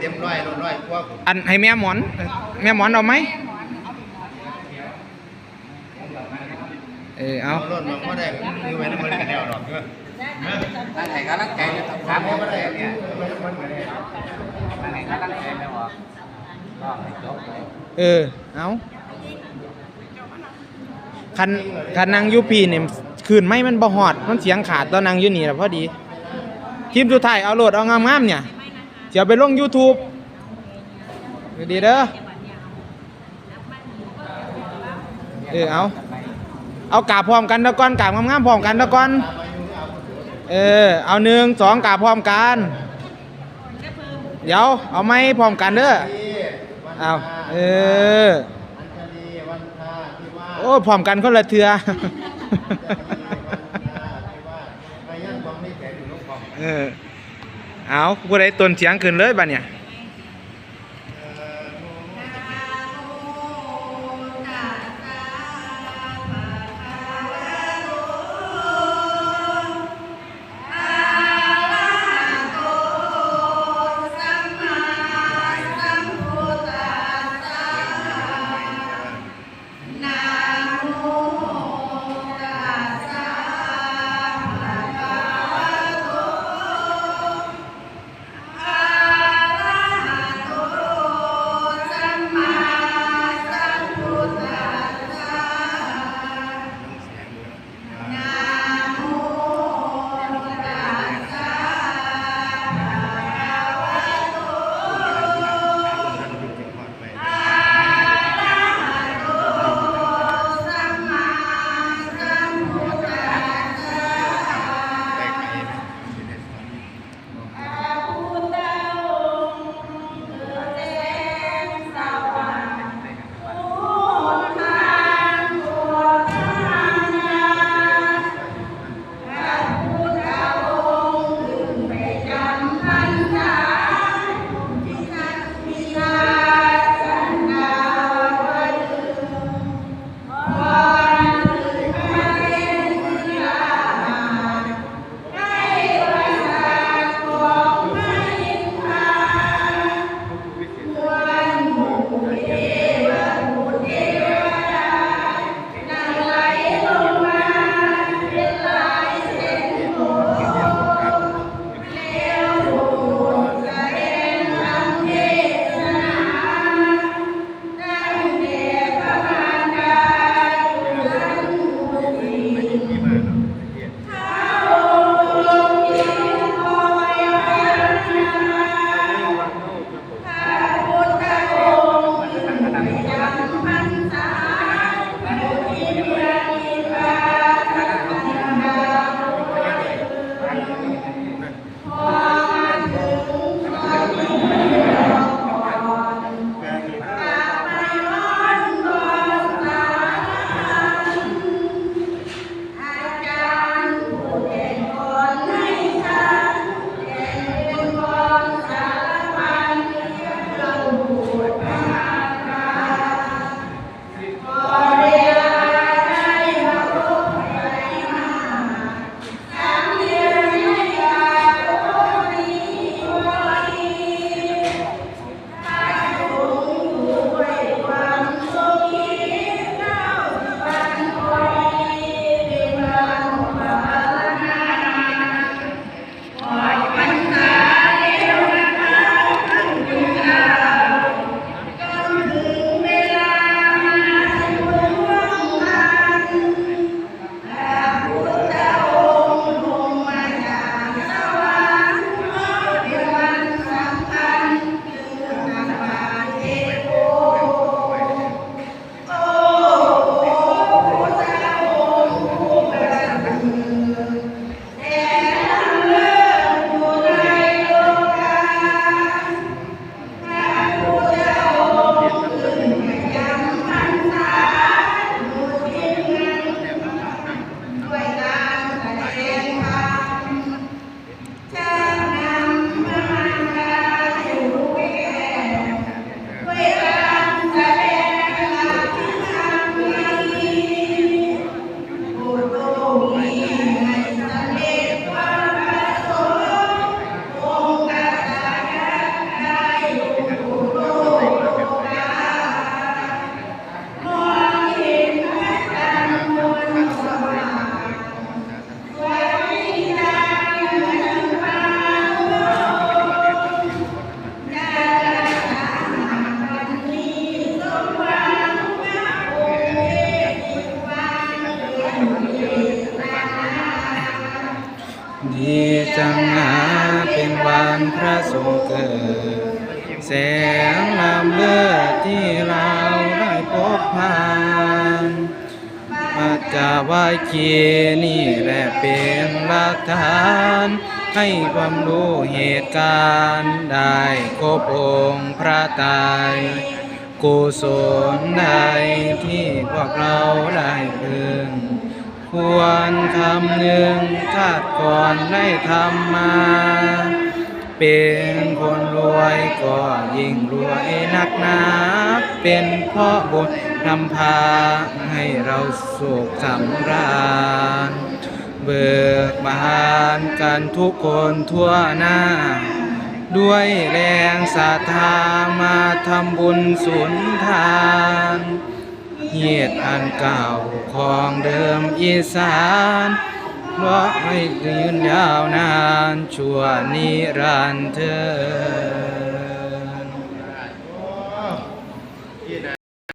เต็มร้อยร้อยกว่าอันให้แม่หมอน แม่หมอนเอาไหมเออเอาเอารถมาบ่ได้คือไว้น้ำมันกันแล้วดอกเด้อนั่นให้กำลังใจอยู่ตรงถาข้ามมบ่บ่ได้ได้เนี่เนี่ยยไว้น้ำมันกันแล้วนั่นให้กำลังใจแล้วว่าก็ให้จบไปเออเอาคันคันนางอยูพีเนี่ยคืนไม่มันบ่หอด มันเสียงขาดตอนนางอยูนี่แหละพอดีคลิปสุดท้ายเอาโหลดเอางามๆเนี่ย เดี๋ยวไปลง YouTube ดีเด้อเออเอาเอากาบพร้อมกันตะก้อนกาบงามๆพร้อมกันตะก้อนเออเอาหนึ่งสองกาบพร้อมกันเดี๋ยวเอาไม้พร้อมกันเด้อเอาเออโอ้พร้อมกันคนละเทือเออ เอาผู้ใดตนเสียงขึ้นเลยบ้านเนี่ยีจังหาเป็นวันพระทรงเกิด แสงลำเลือดที่เราได้พบผ่านอาจจะว่าเคีนี่แหละเป็นหลักฐาน ให้ความรู้เหตุการณ์ได้ครบองค์พระตายกุศลใดที่พวกเราได้พึง ควรคำหนึ่งชาติก่อนได้ทำมา เป็นคนรวยก็ยิ่งรวยนักหนาเป็นเพราะบุญนำพาให้เราสุขสำราญ เบิกบานกันทุกคนทั่วหน้า ด้วยแรงศรัทธามาทำบุญสุนทาน เหตุอันเก่าของเดิมอีสานราให้ยืนยาวนานชั่วนิรันดร์เธอ